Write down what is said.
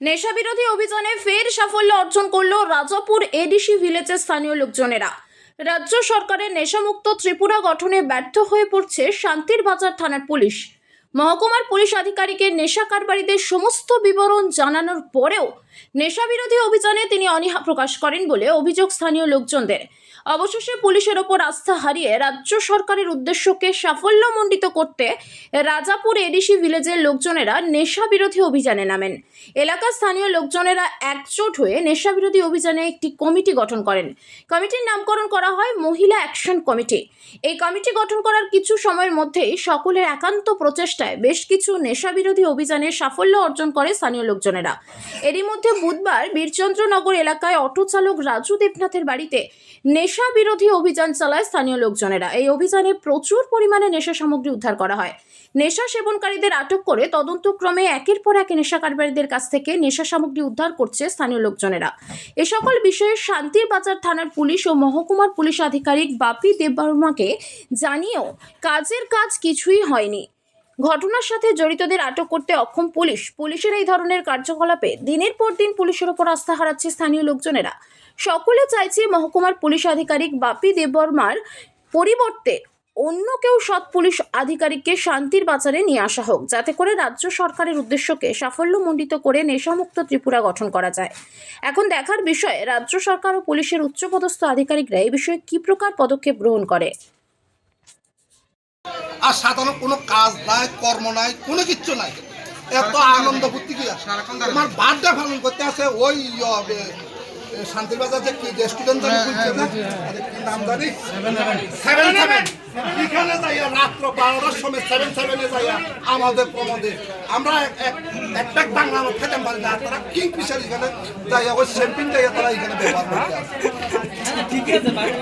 নেশা বিরোধী অভিযানে ফের সাফল্য অর্জন করল রাজাপুর এডিসি ভিলেজের স্থানীয় লোকজনেরা। রাজ্য সরকারের নেশামুক্ত ত্রিপুরা গঠনে ব্যর্থ হয়ে পড়ছে শান্তির বাজার থানার পুলিশ। মহকুমার পুলিশ আধিকারিকের নেশা কারবারিদের সমস্ত বিবরণ জানানোর পরেও নেশা বিরোধী অভিযানে তিনি অনীহা প্রকাশ করেন বলে অভিযোগ স্থানীয় লোকজনদের। অবশেষে পুলিশের ওপর আস্থা হারিয়ে রাজ্য সরকারের উদ্দেশ্যকে সাফল্যমণ্ডিত করতে রাজাপুর এডিসি ভিলেজের লোকজনেরা নেশা বিরোধী অভিযানে নামেন। এলাকার স্থানীয় লোকজনেরা একজোট হয়ে নেশা বিরোধী অভিযানে একটি কমিটি গঠন করেন। কমিটির নামকরণ করা হয় মহিলা অ্যাকশন কমিটি। এই কমিটি গঠন করার কিছু সময়ের মধ্যেই সকলের একান্ত প্রচেষ্টায় বেশ কিছু নেশা বিরোধী অভিযানে সাফল্য অর্জন করে স্থানীয় লোকজনেরা। এরই মধ্যে বুধবার বীরচন্দ্রনগর এলাকায় অটো চালক রাজু দেবনাথের বাড়িতে নেশা বিরোধী অভিযান চালায় স্থানীয় লোকজনেরা। এই অভিযানে প্রচুর পরিমাণে নেশা সামগ্রী উদ্ধার করা হয়। নেশা সেবনকারীদের আটক করে তদন্তক্রমে একের পর এক নেশা কারবারীদের কাছ থেকে নেশা সামগ্রী উদ্ধার করছে স্থানীয় লোকজনেরা। এ সকল বিষয়ে শান্তির বাজার থানার পুলিশ ও মহকুমার পুলিশ আধিকারিক বাপি দেববর্মাকে জানিয়েও কাজের কাজ কিছুই হয়নি। ঘটনার সাথে জড়িতদের আটক করতে অক্ষম পুলিশ। পুলিশের এই ধরনের কার্যকলাপে দিনের পর দিন পুলিশের ওপর আস্থা হারাচ্ছে স্থানীয় লোকজনেরা। সকলে চাইছে মহকুমার পুলিশ আধিকারিক বাপি দেববর্মার পরিবর্তে অন্য কেউ সৎ পুলিশ আধিকারিককে শান্তির বাজারে নিয়ে আসা হোক, যাতে করে রাজ্য সরকারের উদ্দেশ্যকে সাফল্যমণ্ডিত করে নেশামুক্ত ত্রিপুরা গঠন করা যায়। এখন দেখার বিষয়, রাজ্য সরকার ও পুলিশের উচ্চপদস্থ আধিকারিকরা এই বিষয়ে কী প্রকার পদক্ষেপ গ্রহণ করে? আর সাধারণ কোনো কাজ নাই কর্ম নাই কোনো কিচ্ছু নাই। এত আনন্দ ফুর্তি কি আছে? তোমার বার্থডে পালন করতে আছে ওই এ, যে কি রেস্টুরেন্ট জানি খুলছে না? কি নাম জানি? সেভেন সেভেন এখানে যাইয়া রাত্র বারোটার সময় সেভেন সেভেনে যাইয়া আমাদের প্রমোদে। আমরা এক- এক- একটা বাংলা আমার খেতে পারি না তারা কিং ফিশার এখানে যাইয়া ওই শ্যাম্পিন যাইয়া তারা এখানে ব্যবহার করতে